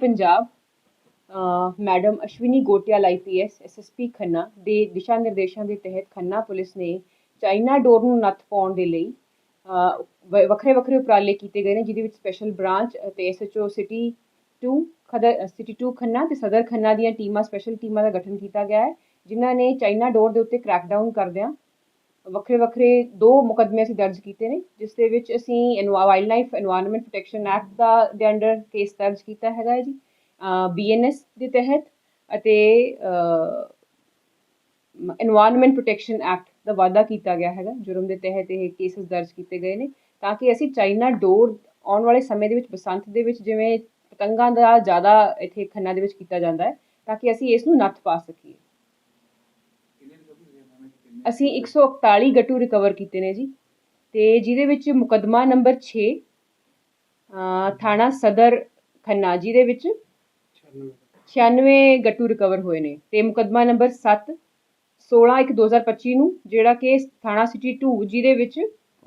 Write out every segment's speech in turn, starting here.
Punjab madam Ashwani Gotyal IPS SSP Khanna ਦੇ ਦਿਸ਼ਾ ਨਿਰਦੇਸ਼ਾਂ ਦੇ ਤਹਿਤ ਖੰਨਾ ਪੁਲਿਸ ਨੇ ਚਾਈਨਾ ਡੋਰ ਨੂੰ ਨੱਥ ਪਾਉਣ ਦੇ ਲਈ ਵ- ਵੱਖਰੇ ਵੱਖਰੇ ਉਪਰਾਲੇ ਕੀਤੇ ਗਏ ਨੇ, ਜਿਹਦੇ ਵਿੱਚ ਸਪੈਸ਼ਲ ਬ੍ਰਾਂਚ ਅਤੇ ਐਸਐਚਓ ਸਿਟੀ 2 ਖਦਰ, ਸਿਟੀ 2 ਖੰਨਾ ਤੇ ਸਦਰ ਖੰਨਾ ਦੀਆਂ ਟੀਮਾਂ, ਸਪੈਸ਼ਲ ਟੀਮਾਂ ਦਾ ਗਠਨ ਕੀਤਾ ਗਿਆ ਹੈ, ਜਿਨ੍ਹਾਂ ਨੇ ਚਾਈਨਾ ਡੋਰ ਦੇ ਉੱਤੇ ਕ੍ਰੈਕਡਾਊਨ ਕਰਦਿਆਂ ਵੱਖਰੇ ਵੱਖਰੇ ਦੋ ਮੁਕਦਮੇ ਅਸੀਂ ਦਰਜ ਕੀਤੇ ਨੇ, ਜਿਸ ਦੇ ਵਿੱਚ ਅਸੀਂ wild life environment protection act ਦਾ ਦੇ ਅੰਡਰ ਕੇਸ ਦਰਜ ਕੀਤਾ ਹੈਗਾ ਹੈ ਜੀ ਬੀਐਨਐਸ ਦੇ ਤਹਿਤ ਅਤੇ এনवायरमेंट ਪ੍ਰੋਟੈਕਸ਼ਨ ਐਕਟ ਦਾ ਵਾਅਦਾ ਕੀਤਾ ਗਿਆ ਹੈਗਾ, ਜੁਰਮ ਦੇ ਤਹਿਤ ਇਹ ਕੇਸਸ ਦਰਜ ਕੀਤੇ ਗਏ ਨੇ, ਤਾਂ ਕਿ ਅਸੀਂ ਚਾਈਨਾ ਡੋਰ ਆਉਣ ਵਾਲੇ ਸਮੇਂ ਦੇ ਵਿੱਚ, ਬਸੰਤ ਦੇ ਵਿੱਚ ਜਿਵੇਂ ਪਤੰਗਾਂ ਦਾ ਜ਼ਿਆਦਾ ਇੱਥੇ ਖੰਨਾ ਦੇ ਵਿੱਚ ਕੀਤਾ ਜਾਂਦਾ ਹੈ, ਤਾਂ ਕਿ ਅਸੀਂ ਇਸ ਨੂੰ ਨੱਥ ਪਾ ਸਕੀਏ। ਅਸੀਂ 141 ਗੱਟੂ ਰਿਕਵਰ ਕੀਤੇ ਨੇ ਜੀ। ਤੇ ਜਿਹਦੇ ਵਿੱਚ ਮੁਕੱਦਮਾ ਨੰਬਰ 6 ਅ, ਥਾਣਾ ਸਦਰ ਖੰਨਾ ਜਿਹਦੇ ਵਿੱਚ 96 ਗੱਟੂ ਰਿਕਵਰ ਹੋਏ ਨੇ। ਤੇ ਮੁਕੱਦਮਾ ਨੰਬਰ 7 16 ਇੱਕ 2025 ਨੂੰ ਜਿਹੜਾ ਕਿ ਥਾਣਾ ਸਿਟੀ 2 ਜਿਹਦੇ ਵਿੱਚ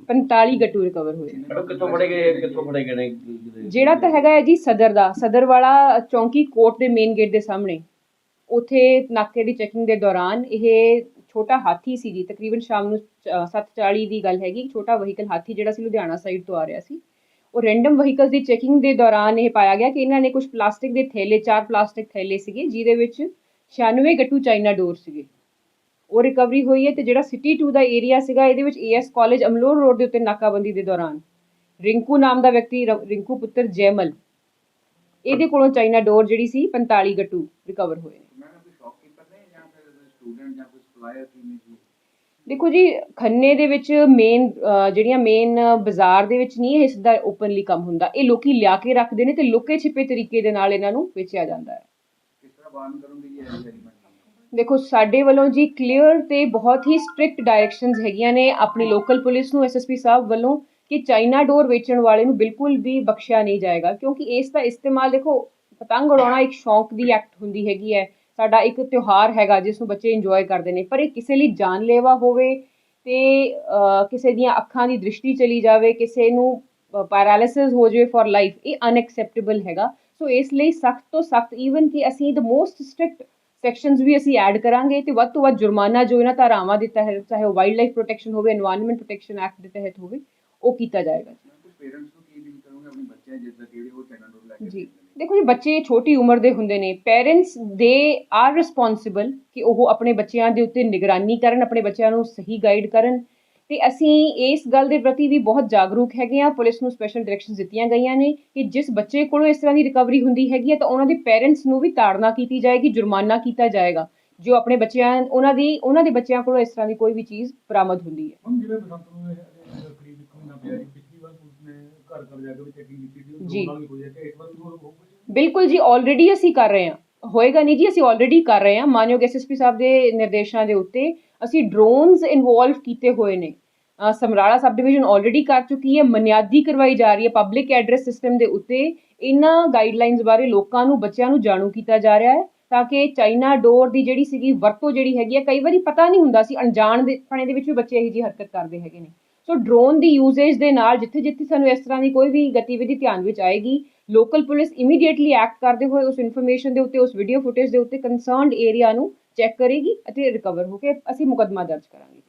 45 ਗੱਟੂ ਰਿਕਵਰ ਹੋਏ ਨੇ। ਕਿੱਥੋਂ ਫੜੇ ਗਏ ਕਿੱਥੋਂ ਫੜੇ ਗਏ ਨੇ? ਜਿਹੜਾ ਤਾਂ ਹੈਗਾ ਹੈ ਜੀ ਸਦਰ ਦਾ। ਸਦਰ ਵਾਲਾ ਚੌਂਕੀ ਕੋਰਟ ਦੇ ਮੇਨ ਗੇਟ ਦੇ ਸਾਹਮਣੇ। ਉਥੇ ਨਾਕੇ ਦੀ ਚੈਕਿੰਗ ਦੇ ਦੌਰਾਨ ਇਹ ਛੋਟਾ ਹਾਥੀ ਸੀ ਜੀ, ਤਕਰੀਬਨ ਸ਼ਾਮ ਨੂੰ 7:40 ਦੀ ਗੱਲ ਹੈਗੀ ਛੋਟਾ ਵਹੀਕਲ ਹਾਥੀ ਜਿਹੜਾ ਸੀ ਲੁਧਿਆਣਾ ਸਾਈਡ ਤੋਂ ਆ ਰਿਹਾ ਸੀ। ਉਹ ਰੈਂਡਮ ਵਹੀਕਲਸ ਦੀ ਚੈਕਿੰਗ ਦੇ ਦੌਰਾਨ ਇਹ ਪਾਇਆ ਗਿਆ ਕਿ ਇਹਨਾਂ ਨੇ ਕੁਝ ਪਲਾਸਟਿਕ ਦੇ ਥੈਲੇ, ਚਾਰ ਪਲਾਸਟਿਕ ਥੈਲੇ ਸੀਗੇ, ਜਿਹਦੇ ਵਿੱਚ 96 ਗੱਟੂ ਚਾਈਨਾ ਡੋਰ ਸੀਗੇ। ਉਹ ਰਿਕਵਰੀ ਹੋਈ ਹੈ ਤੇ ਜਿਹੜਾ ਸਿਟੀ 2 ਦਾ ਏਰੀਆ ਸੀਗਾ, ਇਹਦੇ ਵਿੱਚ ਏਐਸ ਕਾਲਜ ਅਮਲੋਰ ਰੋਡ ਦੇ ਉੱਤੇ ਨਾਕਾਬੰਦੀ ਦੇ ਦੌਰਾਨ। ਰਿੰਕੂ ਨਾਮ ਦਾ ਵਿਅਕਤੀ ਰਿੰਕੂ ਪੁੱਤਰ ਜੈਮਲ। ਇਹਦੇ ਕੋਲੋਂ ਚਾਈਨਾ ਡੋਰ ਜਿਹੜੀ ਸੀ 45 ਗੱਟੂ ਰਿਕਵਰ ਹੋਏ ਨੇ ਮੈਂ ਕੋਈ ਸ਼ੌਪਕੀਪਰ ਨੇ ਜਾਂ ਫਿਰ ਸਟੂਡੈਂਟ ਜਾਂ ਕੋਈ ਸਪਲਾਇਰ ਕਿਵੇਂ ਜੀ ਦੇਖੋ ਜੀ ਖੰਨੇ ਦੇ ਵਿੱਚ ਮੇਨ ਜਿਹੜੀਆਂ ਮੇਨ ਬਾਜ਼ਾਰ ਦੇ ਵਿੱਚ ਨਹੀਂ ਇਹ ਸਿੱਧਾ ਓਪਨਲੀ ਕੰਮ ਹੁੰਦਾ। ਇਹ ਲੋਕੀ ਲਿਆ ਕੇ ਰੱਖਦੇ ਨੇ ਤੇ ਲੁਕੇ ਛਿਪੇ ਤਰੀਕੇ ਦੇ ਨਾਲ ਇਹਨਾਂ ਨੂੰ ਵੇਚਿਆ ਜਾਂਦਾ ਹੈ। ਕਿਸ ਤਰ੍ਹਾਂ ਬਾਰਨ ਕਰੋਗੇ ਜੀ ਇਹ ਐਕਸਪੈਰੀਮੈਂਟ ਦੇਖੋ ਸਾਡੇ ਵੱਲੋਂ ਜੀ ਕਲੀਅਰ ਤੇ ਬਹੁਤ ਹੀ ਸਟ੍ਰਿਕਟ ਡਾਇਰੈਕਸ਼ਨਸ ਹੈਗੀਆਂ ਨੇ ਆਪਣੀ ਲੋਕਲ ਪੁਲਿਸ ਨੂੰ ਐਸਐਸਪੀ ਸਾਹਿਬ ਵੱਲੋਂ ਕਿ ਚਾਈਨਾ ਡੋਰ ਵੇਚਣ ਵਾਲੇ ਨੂੰ ਬਿਲਕੁਲ ਵੀ ਬਖਸ਼ਿਆ ਨਹੀਂ ਜਾਏਗਾ। ਕਿਉਂਕਿ ਇਸ ਦਾ ਇਸਤੇਮਾਲ ਦੇਖੋ ਪਤੰਗ ਉਡਾਉਣਾ ਇੱਕ ਸ਼ੌਂਕ ਦੀ ਐਕਟ ਹੁੰਦੀ ਹੈਗੀ ਹੈ। ਸਾਡਾ ਇੱਕ ਤਿਉਹਾਰ ਹੈਗਾ ਜਿਸ ਨੂੰ ਬੱਚੇ ਇੰਜੋਏ ਕਰਦੇ ਨੇ ਪਰ ਇਹ ਕਿਸੇ ਲਈ ਜਾਨਲੇਵਾ ਹੋਵੇ ਤੇ ਕਿਸੇ ਦੀਆਂ ਅੱਖਾਂ ਦੀ ਦ੍ਰਿਸ਼ਟੀ ਚਲੀ ਜਾਵੇ ਕਿਸੇ ਨੂੰ ਪੈਰਾਲਿਸਿਸ ਹੋ ਜਾਵੇ ਫॉर ਲਾਈਫ ਇਹ ਅਨਐਕਸੈਪਟੇਬਲ ਹੈਗਾ। ਸੋ ਇਸ ਲਈ ਸਖਤ ਤੋਂ ਸਖਤ ਈਵਨ ਕਿ ਅਸੀਂ ਦ ਮੋਸਟ ਸਟ੍ਰਿਕਟ ਸੈਕਸ਼ਨਸ ਵੀ ਅਸੀਂ ਐਡ ਕਰਾਂਗੇ ਤੇ ਵੱਧ ਤੋਂ ਵੱਧ ਜੁਰਮਾਨਾ ਜੋ ਇਹਨਾਂ ਧਾਰਾਵਾਂ ਦੇ ਤਹਿਤ ਚਾਹੇ ਉਹ ਵਾਈਲਡ ਲਾਈਫ ਪ੍ਰੋਟੈਕਸ਼ਨ ਹੋਵੇ এনवायरमेंट ਪ੍ਰੋਟੈਕਸ਼ਨ ਐਕਟ ਦੇ ਤਹਿਤ ਹੋਵੇ ਉਹ ਕੀਤਾ ਜਾਏਗਾ। ਪੇਰੈਂਟਸ ਨੂੰ ਕੀ ਅਪੀਲ ਕਰੋਗੇ ਆਪਣੇ ਬੱਚਿਆਂ ਜਿੱਦਾਂ ਕਿਹੜੇ ਉਹ ਚੈਨਲ ਨੂੰ ਲੈ ਕੇ ਜੀ। ਦੇਖੋ ਜੀ, ਬੱਚੇ ਛੋਟੀ ਉਮਰ ਦੇ ਹੁੰਦੇ ਨੇ। ਪੇਰੈਂਟਸ ਦੇ ਆਰ ਰਿਸਪੌਂਸਿਬਲ ਕਿ ਉਹ ਆਪਣੇ ਬੱਚਿਆਂ ਦੇ ਉੱਤੇ ਨਿਗਰਾਨੀ ਕਰਨ, ਆਪਣੇ ਬੱਚਿਆਂ ਨੂੰ ਸਹੀ ਗਾਈਡ ਕਰਨ। ਤੇ ਅਸੀਂ ਇਸ ਗੱਲ ਦੇ ਪ੍ਰਤੀ ਵੀ ਬਹੁਤ ਜਾਗਰੂਕ ਹੈਗੇ ਆ ਪੁਲਿਸ ਨੂੰ ਸਪੈਸ਼ਲ ਡਾਇਰੈਕਸ਼ਨਸ ਦਿੱਤੀਆਂ ਗਈਆਂ ਨੇ ਕਿ ਜਿਸ ਬੱਚੇ ਕੋਲੋਂ ਇਸ ਤਰ੍ਹਾਂ ਦੀ ਰਿਕਵਰੀ ਹੁੰਦੀ ਹੈਗੀ ਹੈ, ਤਾਂ ਉਹਨਾਂ ਦੇ ਪੇਰੈਂਟਸ ਨੂੰ ਵੀ ਤਾੜਨਾ ਕੀਤੀ ਜਾਏਗੀ, ਜੁਰਮਾਨਾ ਕੀਤਾ ਜਾਏਗਾ। ਜੋ ਆਪਣੇ ਬੱਚਿਆਂ, ਉਹਨਾਂ ਦੀ, ਉਹਨਾਂ ਦੇ ਬੱਚਿਆਂ ਕੋਲੋਂ ਇਸ ਤਰ੍ਹਾਂ ਦੀ ਕੋਈ ਵੀ ਚੀਜ਼ ਬਰਾਮਦ ਹੁੰਦੀ ਹੈ ਹੁਣ ਜਿਵੇਂ ਬਸੰਤ ਨੂੰ ਇਹ ਇਹ ਕਰੀਬ ਇੱਕ ਮਹੀਨਾ ਪਿਆ ਜੀ ਪਿਛਲੀ ਵਾਰ ਪੁਲਿਸ ਨੇ ਘਰ ਘਰ ਜਾ ਕੇ ਵੀ ਚੈਕਿੰਗ ਕੀਤੀ ਸੀ ਜੀ। ਦੋ ਨਾਲ ਵੀ ਹੋਈ ਹੈ ਕਿ ਇਸ ਵਾਰ ਵੀ ਹੋਰ ਹੋਊਗਾ ਜੀ? ਬਿਲਕੁਲ ਜੀ ਆਲਰੇਡੀ ਅਸੀਂ ਕਰ ਰਹੇ ਹਾਂ ਹੋਏਗਾ ਨਹੀਂ ਜੀ ਅਸੀਂ ਆਲਰੇਡੀ ਕਰ ਰਹੇ ਹਾਂ ਮਾਨਯੋਗ ਐਸਐਸਪੀ ਸਾਹਿਬ ਦੇ ਨਿਰਦੇਸ਼ਾਂ ਦੇ ਉੱਤੇ ਅਸੀਂ ਡਰੋਨਸ ਇਨਵੋਲਵ ਕੀਤੇ ਹੋਏ ਨੇ ਸਮਰਾਲਾ ਸਬ ਡਿਵੀਜ਼ਨ ਆਲਰੇਡੀ ਕਰ ਚੁੱਕੀ ਹੈ ਮਨਿਆਦੀ ਕਰਵਾਈ ਜਾ ਰਹੀ ਹੈ ਪਬਲਿਕ ਐਡਰੈਸ ਸਿਸਟਮ ਦੇ ਉੱਤੇ ਇਹਨਾਂ ਗਾਈਡਲਾਈਨਸ ਬਾਰੇ ਲੋਕਾਂ ਨੂੰ ਬੱਚਿਆਂ ਨੂੰ ਜਾਣੂ ਕੀਤਾ ਜਾ ਰਿਹਾ ਹੈ ਤਾਂ ਕਿ ਚਾਈਨਾ ਡੋਰ ਦੀ ਜਿਹੜੀ ਸੀਗੀ ਵਰਤੋਂ ਜਿਹੜੀ ਹੈਗੀ ਹੈ ਕਈ ਵਾਰੀ ਪਤਾ ਨਹੀਂ ਹੁੰਦਾ ਸੀ ਅਣਜਾਣ ਦੇ ਪਣੇ ਦੇ ਵਿੱਚ ਵੀ ਬੱਚੇ ਇਹੋ ਜਿਹੀ ਹਰਕਤ ਕਰਦੇ ਹੈਗੇ ਨੇ ਸੋ ਡਰੋਨ ਦੀ ਯੂਜ਼ੇਜ ਦੇ ਨਾਲ ਜਿੱਥੇ ਜਿੱਥੇ ਸਾਨੂੰ ਇਸ ਤਰ੍ਹਾਂ ਦੀ ਕੋਈ ਵੀ ਗਤੀਵਿਧੀ ਧਿਆਨ ਵਿੱਚ ਆਏਗੀ ਲੋਕਲ ਪੁਲਿਸ ਇਮੀਡੀਏਟਲੀ ਐਕਟ ਕਰਦੇ ਹੋਏ ਉਸ ਇਨਫੋਰਮੇਸ਼ਨ ਦੇ ਉੱਤੇ, ਉਸ ਵੀਡੀਓ ਫੁਟੇਜ ਦੇ ਉੱਤੇ ਕੰਸਰਨਡ ਏਰੀਆ ਨੂੰ ਚੈੱਕ ਕਰੇਗੀ ਅਤੇ ਰਿਕਵਰ ਹੋ ਕੇ ਅਸੀਂ ਮੁਕੱਦਮਾ ਦਰਜ ਕਰਾਂਗੇ।